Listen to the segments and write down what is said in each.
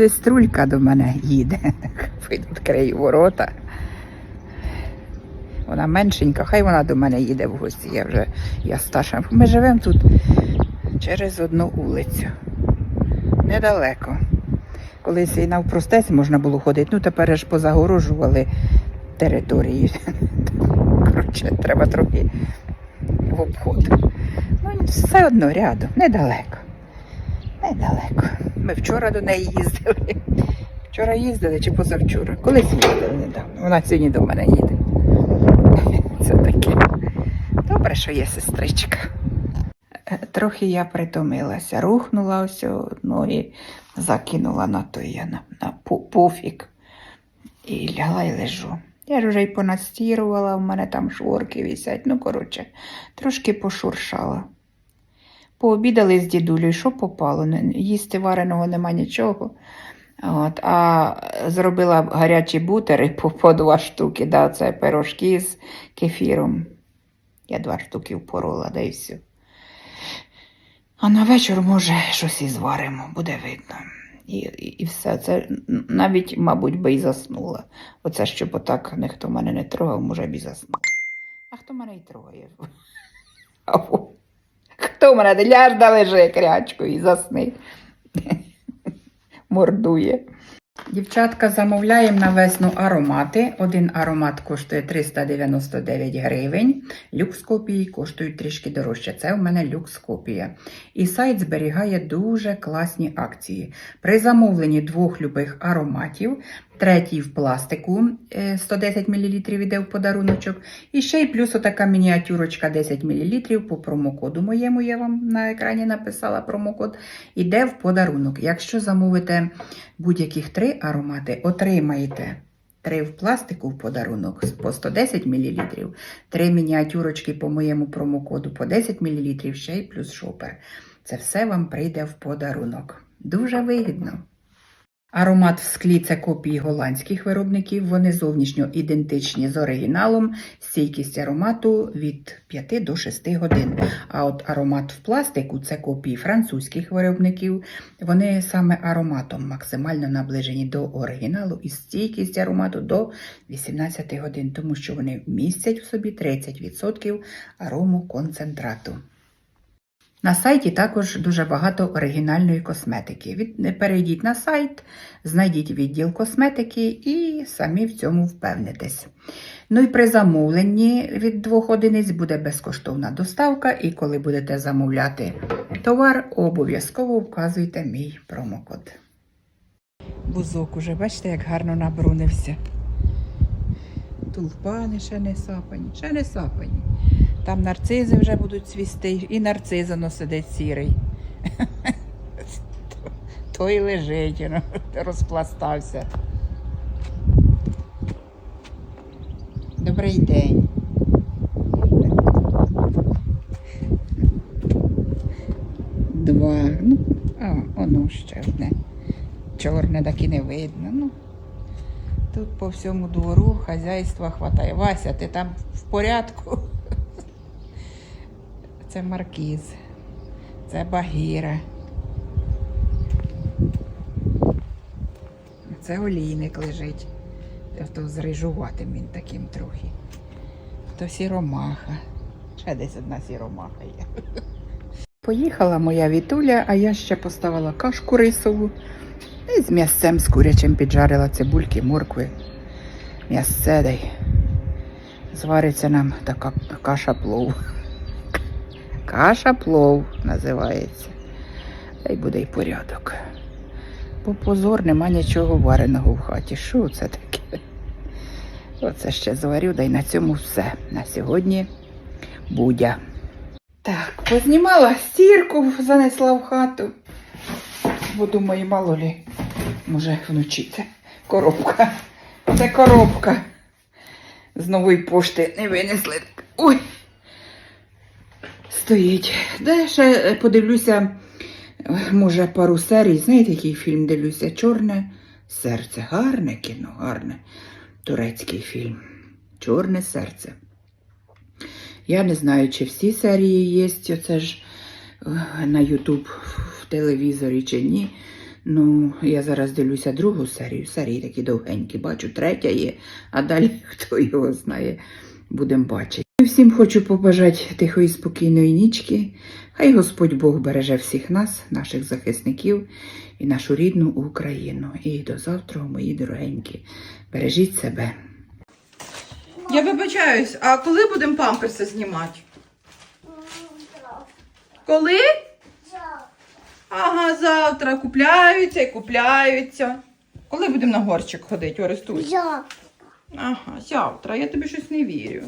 свиструлька до мене їде. Відкрию ворота. Вона меншенька, хай вона до мене їде в гості. Я вже я старша. Ми живемо тут через одну вулицю. Недалеко. Колись і навпростець можна було ходити, ну тепер ж позагорожували території. Коротше, треба трохи в обход. Ну, все одно рядом, недалеко. Недалеко. Ми вчора до неї їздили. Вчора їздили чи позавчора? Колись їздили недавно. Вона сьогодні до мене їде. Це таке. Добре, що є сестричка. Е, Трохи я притомилася, рухнула ось ноги, закинула на той я на, на пуфік і лягла і лежу. Я ж вже й понастірувала, в мене там шворки висять. Ну, коротше, трошки пошуршала. Пообідали з дідулею, що попало. Їсти вареного нема нічого. От, а зробила гарячі бутери по, по два штуки, да, це пирожки з кефіром. Я два штуки впорола, да і все. А на вечір, може, щось і зваримо, буде видно. І, і, і все. Це навіть, мабуть, би і заснула. Оце щоб отак ніхто мене не трогав, може б і заснула. А хто мене й трогає? Хто мене ляж да лежи крячку і засни. Мордує. Дівчатка, замовляємо на весну аромати. Один аромат коштує 399 гривень. Люкс-копії коштують трішки дорожче. Це у мене люкс-копія. І сайт зберігає дуже класні акції. При замовленні двох любих ароматів, третій в пластику е, 110 мл іде в подаруночок. І ще й плюс отака мініатюрочка 10 мл по промокоду моєму, я вам на екрані написала промокод, іде в подарунок. Якщо замовите будь-яких три аромати, отримаєте три в пластику в подарунок по 110 мл, три мініатюрочки по моєму промокоду по 10 мл, ще й плюс шопер. Це все вам прийде в подарунок. Дуже вигідно. Аромат в склі це копії голландських виробників. Вони зовнішньо ідентичні з оригіналом. Стійкість аромату від 5 до 6 годин. А от аромат в пластику це копії французьких виробників. Вони саме ароматом максимально наближені до оригіналу і стійкість аромату до 18 годин, тому що вони містять в собі 30% арому концентрату. На сайті також дуже багато оригінальної косметики. Перейдіть на сайт, знайдіть відділ косметики і самі в цьому впевнитесь. Ну і при замовленні від двох одиниць буде безкоштовна доставка, і коли будете замовляти товар, обов'язково вказуйте мій промокод. Бузок уже, бачите, як гарно набрунився. Тулпани ще не сапані, ще не сапані. Там нарцизи вже будуть цвісти, і нарцизоно сидить сірий. Той лежить, ну, розпластався. Добрий день. Два. Ну, а, воно ще одне. Чорне так і не видно. Ну, тут по всьому двору хазяйства хватає. Вася, ти там в порядку? Це маркіз, це багіра. Це олійник лежить. То з рижуватим він таким трохи. То сіромаха. Ще десь одна сіромаха є. Поїхала моя вітуля, а я ще поставила кашку рисову. І з м'ясцем з курячим піджарила цибульки, моркви. М'ясце дай. Звариться нам така каша плов. Каша плов називається. Та й буде й порядок. По позор нема нічого вареного в хаті. Що це таке? Оце ще зварю, да й на цьому все. На сьогодні будя. Так, познімала стірку, занесла в хату. Бо думаю, мало лі, може вночі це коробка. Це коробка. З нової пошти не винесли. Ой! Стоїть. Де ще е, подивлюся, може, пару серій. Знаєте, який фільм дивлюся? Чорне серце. Гарне кіно, гарне. Турецький фільм. Чорне серце. Я не знаю, чи всі серії є. Оце ж е, на Ютуб в телевізорі чи ні. Ну, я зараз дивлюся другу серію. Серії такі довгенькі. Бачу, третя є, а далі хто його знає, будемо бачити. Всім хочу побажати тихої спокійної нічки. Хай Господь Бог береже всіх нас, наших захисників і нашу рідну Україну. І до завтра, мої дорогенькі. Бережіть себе. Я вибачаюсь, а коли будемо памперси знімати? Коли? Ага, завтра купляються і купляються. Коли будемо на горщик ходити, Орестусь? Ага, завтра, я тобі щось не вірю.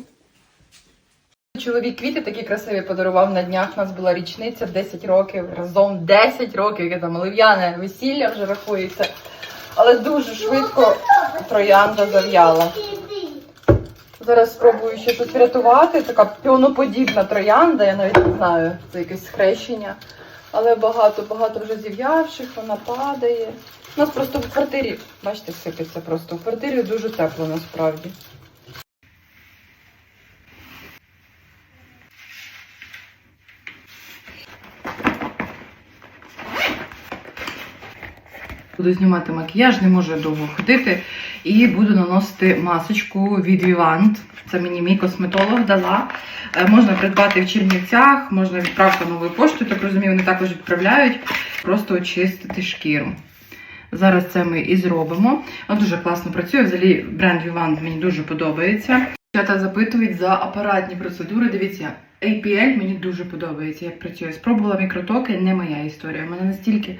Чоловік квіти такі красиві подарував на днях. У нас була річниця 10 років, разом 10 років, яке там олив'яне весілля вже рахується. Але дуже швидко троянда зав'яла. Зараз спробую ще тут врятувати. Така піоноподібна троянда, я навіть не знаю, це якесь схрещення. Але багато-багато вже зів'явших, вона падає. У нас просто в квартирі, бачите, сипеться просто. В квартирі дуже тепло насправді. Буду знімати макіяж, не можу довго ходити. І буду наносити масочку від Vivant. Це мені мій косметолог дала. Е, Можна придбати в Чернівцях, можна відправка новою поштою, так розумію, вони також відправляють. Просто очистити шкіру. Зараз це ми і зробимо. Вона дуже класно працює. Взагалі бренд Vivant мені дуже подобається. Дівчата запитують за апаратні процедури. Дивіться, APL мені дуже подобається, як працює. Спробувала мікротоки, не моя історія. У мене настільки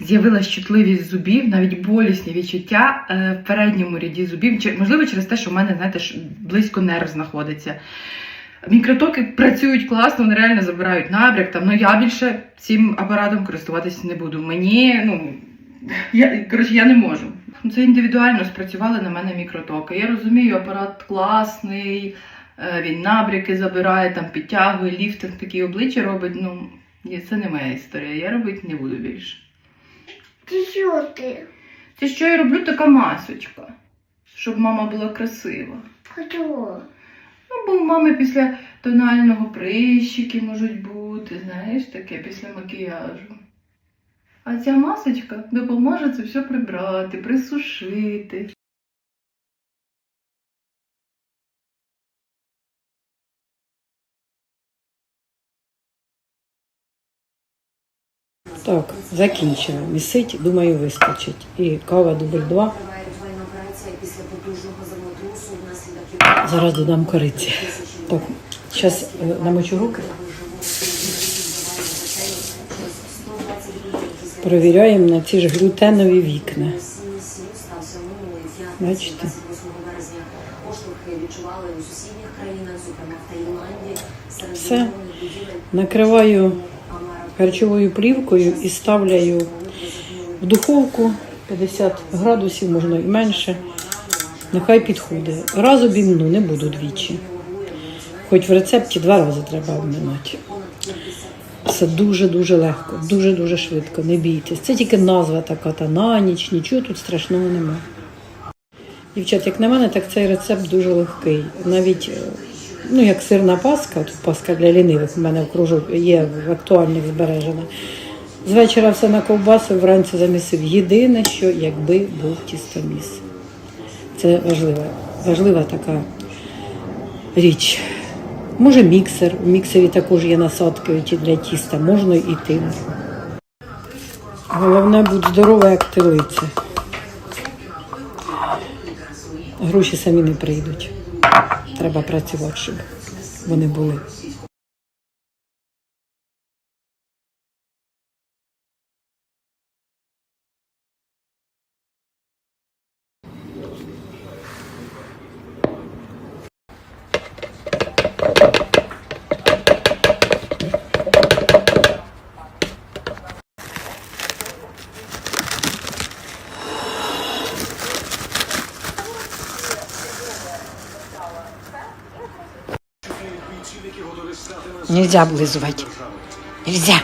з'явилась чутливість зубів, навіть болісні відчуття е, в передньому ряді зубів. Можливо, через те, що в мене, знаєте, близько нерв знаходиться. Мікротоки працюють класно, вони реально забирають набряк. Там, ну я більше цим апаратом користуватися не буду. Мені, ну, я, коротше, я не можу. Ну, Це індивідуально спрацювали на мене мікротоки. Я розумію, апарат класний, е, він набряки забирає, там підтягує, ліфтинг такі обличчя робить. Ну, це не моя історія. Я робити не буду більше. Ти що ти? Це що я роблю така масочка, щоб мама була красива. Чого? Ну, бо у мами після тонального прищики можуть бути, знаєш, таке після макіяжу. А ця масочка допоможе це все прибрати, присушити. Так, закінчила. Місить, думаю, вистачить. І кава дубль 2. Триває рятувальна операція після потужного землетрусу внаслідок Зараз додам кориці. Так, зараз намочу руки. Провіряємо на ці ж глютенові вікна. Бачите? Все. Накриваю харчовою плівкою і ставляю в духовку 50 градусів, можна і менше. Нехай підходить. Раз обімну, не буду двічі. Хоч в рецепті два рази треба обминати. Це дуже-дуже легко, дуже-дуже швидко, не бійтесь. Це тільки назва така та на ніч, нічого тут страшного немає. Дівчат, як на мене, так цей рецепт дуже легкий. Навіть е, ну, як сирна паска, тут паска для лінивих у мене в кружок є в актуальних збережена. З вечора все на ковбасу, вранці замісив. Єдине, що якби був тістоміс. Це важлива, важлива така річ. Може міксер. У міксері також є насадки для тіста, можна і тим. Головне будь здорова, як телиця. Гроші самі не прийдуть. Треба працювати, щоб вони були. Нельзя облизывать. Нельзя.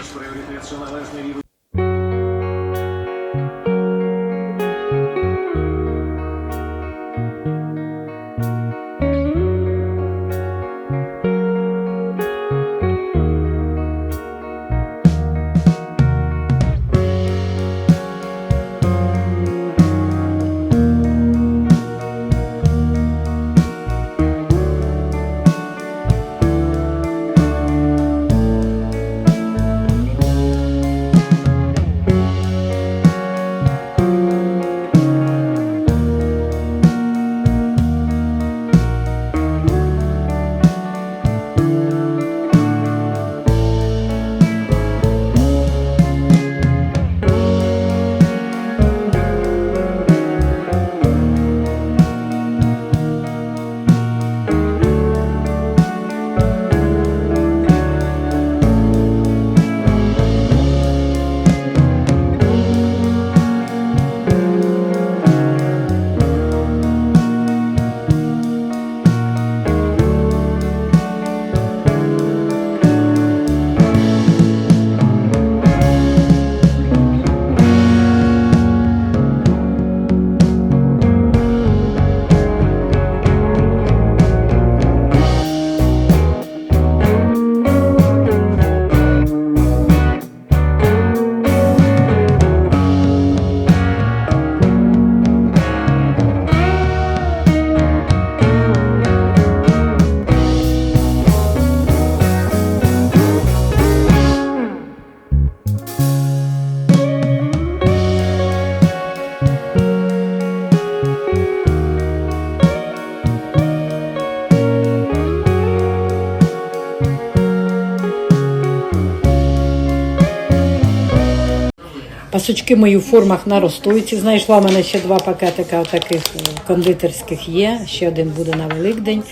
Пасочки мої в формах на розстойці. Знайшла мене ще два пакетика таких кондитерських є. Ще один буде на Великдень.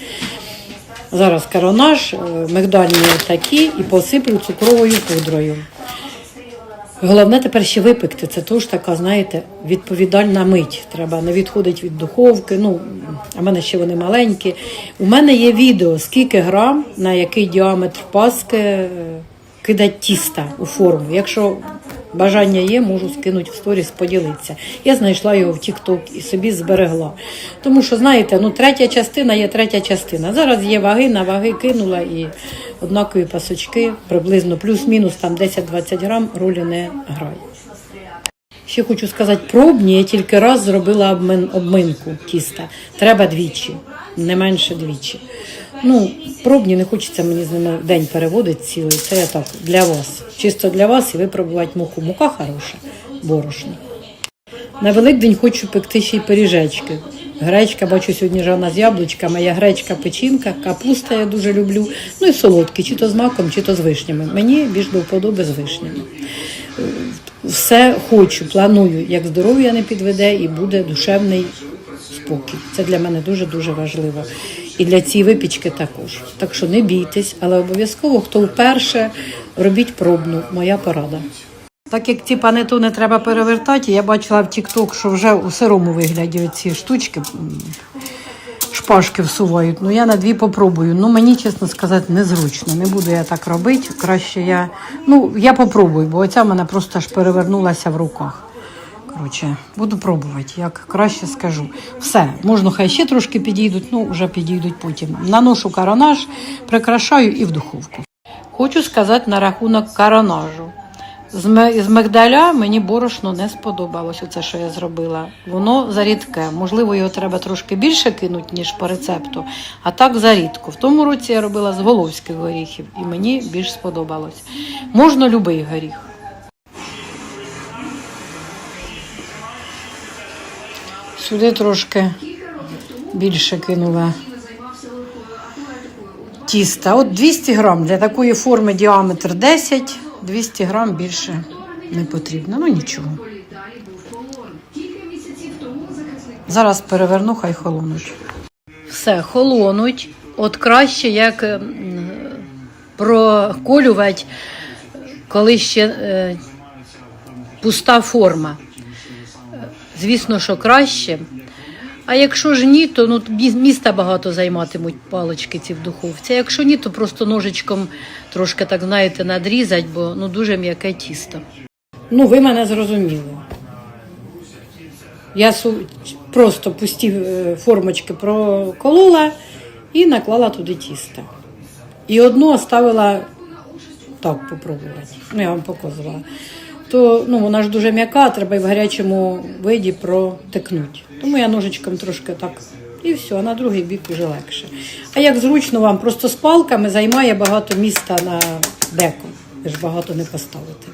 Зараз коронаж, е, мигдальні такі і посиплю цукровою пудрою. Головне тепер ще випекти. Це теж така, знаєте, відповідальна мить. Треба не відходити від духовки. Ну, а в мене ще вони маленькі. У мене є відео, скільки грам, на який діаметр паски е, кидати тіста у форму. Якщо бажання є, можу скинути в сторіс, поділитися. Я знайшла його в TikTok і собі зберегла. Тому що, знаєте, ну третя частина є третя частина. Зараз є ваги, на ваги кинула і однакові пасочки, приблизно плюс-мінус там 10-20 грам ролі не грає. Ще хочу сказати, пробні я тільки раз зробила обмин, обминку тіста. Треба двічі, не менше двічі. Ну, пробні не хочеться мені з ними день переводити цілий. Це я так для вас. Чисто для вас і випробувати муку. Мука хороша, борошна. На Великдень хочу пекти ще й пиріжечки. Гречка, бачу, сьогодні жана з яблучками, я гречка, печінка, капуста я дуже люблю. Ну і солодкі, чи то з маком, чи то з вишнями. Мені більш до вподоби з вишнями. Все хочу, планую, як здоров'я не підведе і буде душевний спокій. Це для мене дуже-дуже важливо. І для цієї випічки також. Так що не бійтесь, але обов'язково, хто вперше, робіть пробну. Моя порада. Так як ці панетони треба перевертати, я бачила в TikTok, що вже у сирому вигляді ці штучки шпажки всувають. Ну я на дві попробую. Ну мені, чесно сказати, незручно. Не буду я так робити. Краще я. Ну, я попробую, бо оця мене просто аж перевернулася в руках. Коротше, буду пробувати, як краще скажу. Все, можна хай ще трошки підійдуть, ну вже підійдуть потім. Наношу коронаж, прикрашаю і в духовку. Хочу сказати на рахунок коронажу. З, мигдаля мені борошно не сподобалось, оце, що я зробила. Воно зарідке. Можливо, його треба трошки більше кинути, ніж по рецепту, а так зарідко. В тому році я робила з воловських горіхів, і мені більш сподобалось. Можна любий горіх. Сюди трошки більше кинула тіста. От 200 грам для такої форми діаметр 10, 200 грам більше не потрібно. Ну нічого. Зараз переверну, хай холонуть. Все, холонуть. От краще як м, проколювати, коли ще е, пуста форма. Звісно, що краще. А якщо ж ні, то ну, міста багато займатимуть палички ці в духовці. А якщо ні, то просто ножичком трошки так, знаєте, надрізать, бо ну, дуже м'яке тісто. Ну, ви мене зрозуміли. Я просто пусті е, формочки проколола і наклала туди тісто. І одну оставила так попробувати. Ну, я вам показувала. То ну, вона ж дуже м'яка, треба і в гарячому виді протекнути. Тому я ножичком трошки так. І все, на другий бік вже легше. А як зручно вам, просто з палками займає багато міста на деко. Ви ж багато не поставите.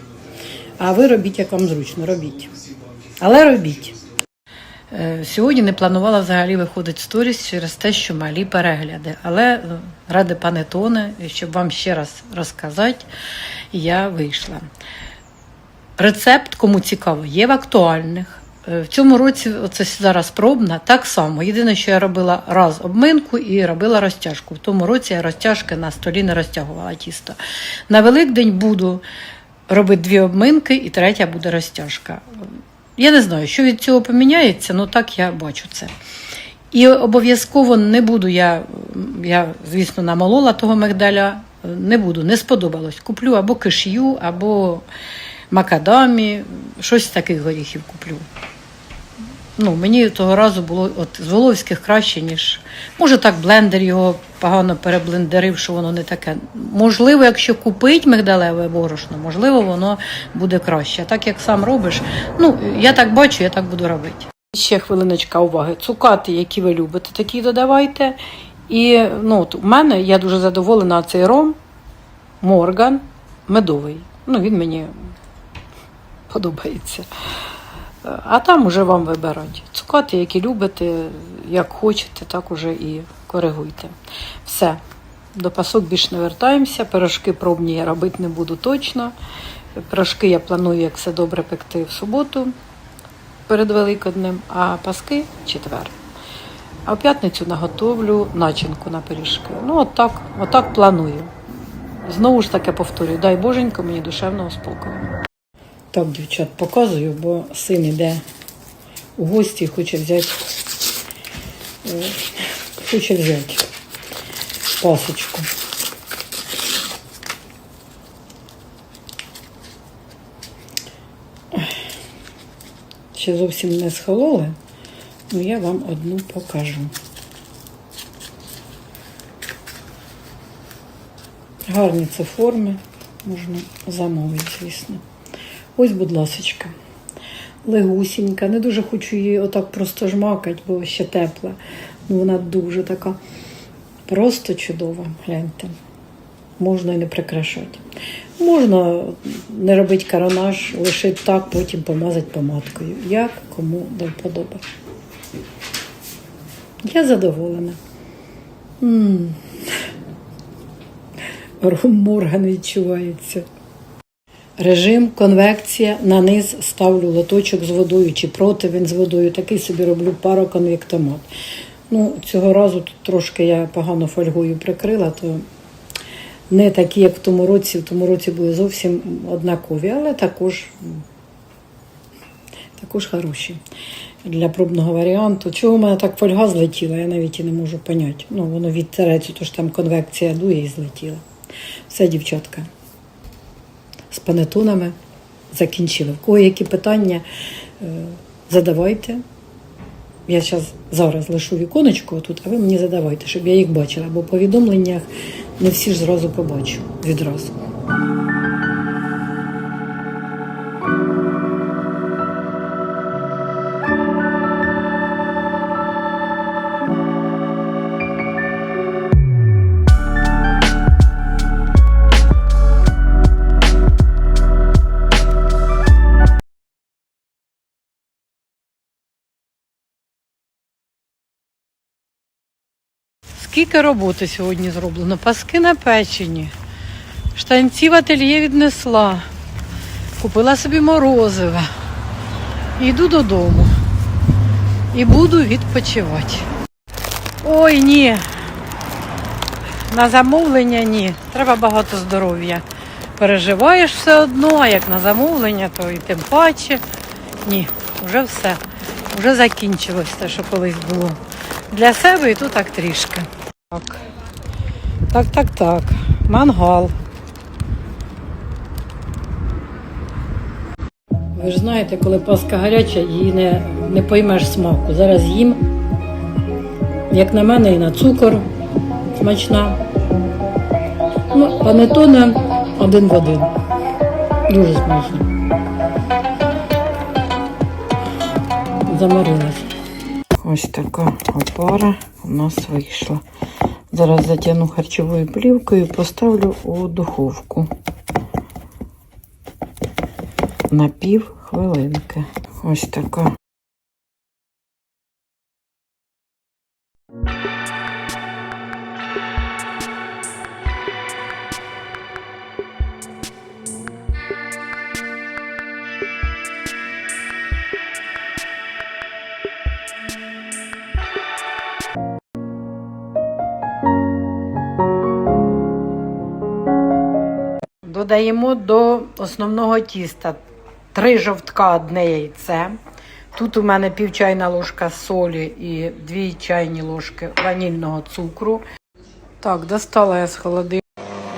А ви робіть, як вам зручно, робіть. Але робіть. Е, Сьогодні не планувала взагалі виходити в сторіс через те, що малі перегляди. Але е, ради панетони, і щоб вам ще раз розказати, я вийшла. Рецепт, кому цікаво, є в актуальних. Е, В цьому році оце зараз пробна, так само. Єдине, що я робила раз обминку і робила розтяжку. В тому році я розтяжки на столі не розтягувала тісто. На Великдень буду робити дві обминки, і третя буде розтяжка. Я не знаю, що від цього поміняється, але так я бачу це. І обов'язково не буду я, я, звісно, намолола того мигдаля, не буду, не сподобалось. Куплю або киш'ю, або макадамі, щось таких горіхів куплю. Ну, мені того разу було от з Воловських краще, ніж. Може, так блендер його погано переблендерив, що воно не таке. Можливо, якщо купить мигдалеве борошно, можливо, воно буде краще. А так як сам робиш, ну я так бачу, я так буду робити. Ще хвилиночка уваги. Цукати, які ви любите, такі додавайте. І ну, от у мене я дуже задоволена цей ром Морган медовий. Ну, він мені подобається. А там уже вам вибирати. Цукати, які любите, як хочете, так уже і коригуйте. Все, до пасок більше не вертаємося. Пирожки пробні я робити не буду точно. Пирожки я планую, як все добре пекти в суботу перед Великоднем, а паски четвер. А в п'ятницю наготовлю начинку на пиріжки. Ну, от отак планую. Знову ж таки повторюю, дай боженько мені душевного спокою. Так, дівчат, показую, бо син іде у гості і хоче взяти, е, хоче взяти пасочку. Ще зовсім не схололи, але я вам одну покажу. Гарні це форми, можна замовити, звісно. Ось, будь ласочка. Легусінька. Не дуже хочу її отак просто жмакати, бо ще тепла. Ну, вона дуже така просто чудова. Гляньте. Можна і не прикрашати. Можна не робити коронаж, лишити так, потім помазати помадкою. Як кому до вподоби. Я задоволена. м Морган відчувається. Режим, конвекція, на низ ставлю лоточок з водою чи противень з водою. Такий собі роблю пароконвектомат. Ну, цього разу тут трошки я погано фольгою прикрила, то не такі, як в тому році. В тому році були зовсім однакові, але також, також хороші для пробного варіанту. Чого в мене так фольга злетіла, я навіть і не можу поняти. Ну, воно від терець, то ж там конвекція дує і злетіла. Все, дівчатка панетонами закінчили. В кого які питання, е, задавайте. Я зараз зараз лишу віконечко тут, а ви мені задавайте, щоб я їх бачила, бо в повідомленнях не всі ж зразу побачу відразу. Скільки роботи сьогодні зроблено? Паски напечені, штанці в ательє віднесла, купила собі морозиве. Йду додому і буду відпочивати. Ой, ні. На замовлення ні. Треба багато здоров'я. Переживаєш все одно, а як на замовлення, то і тим паче. Ні, вже все. Вже закінчилось те, що колись було. Для себе і то так трішки. Так, так, так, так. Мангал. Ви ж знаєте, коли паска гаряча, її не, не поймеш смаку. Зараз їм, як на мене, і на цукор смачна. Ну, панетоне один в один. Дуже смачно. Заморилась. Ось така опара у нас вийшла. Зараз затягну харчовою плівкою, поставлю у духовку на пів хвилинки. Ось така. Додаємо до основного тіста три жовтка, одне яйце. Тут у мене пів чайна ложка солі і дві чайні ложки ванільного цукру. Так, достала я з холодильника.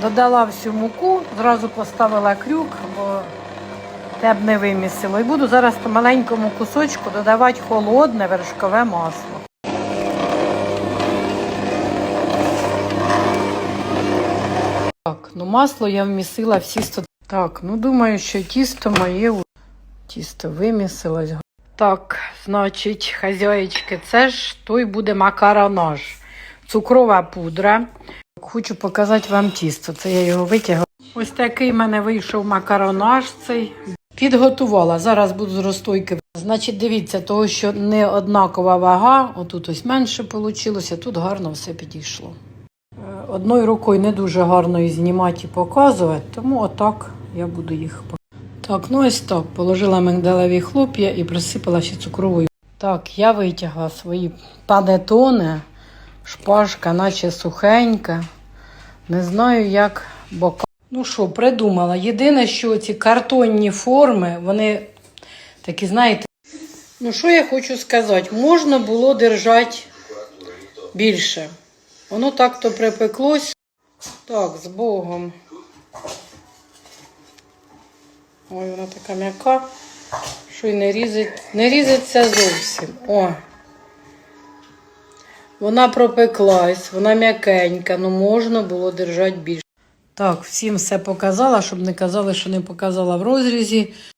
Додала всю муку, зразу поставила крюк, бо те б не вимісило. І буду зараз по маленькому кусочку додавати холодне вершкове масло. Так, ну масло я вмісила всі 100. Так, ну думаю, що тісто моє тісто вимісилось. Так, значить, хазяєчки, це ж той буде макаронаж. Цукрова пудра. Хочу показати вам тісто. Це я його витягла. Ось такий в мене вийшов макаронаж цей. Підготувала. Зараз буду з розстойки. Значить, дивіться, того, що не однакова вага. Отут ось менше вийшло, тут гарно все підійшло. Е, Одною рукою не дуже гарно і знімати і показувати, тому отак я буду їх. Так, ну ось так. Положила мигдалеві хлоп'я і присипала ще цукровою. Так, я витягла свої панетони, шпажка, наче сухенька. Не знаю, як бока. Ну що, придумала. Єдине, що ці картонні форми, вони такі, знаєте. Ну, що я хочу сказати, можна було держати більше. Воно так-то припеклось. Так, з Богом. Ой, вона така м'яка, що й не різать, не різаться зовсім. О. Вона пропеклась, вона м'якенька, ну можна було держати більше. Так, всім все показала, щоб не казали, що не показала в розрізі.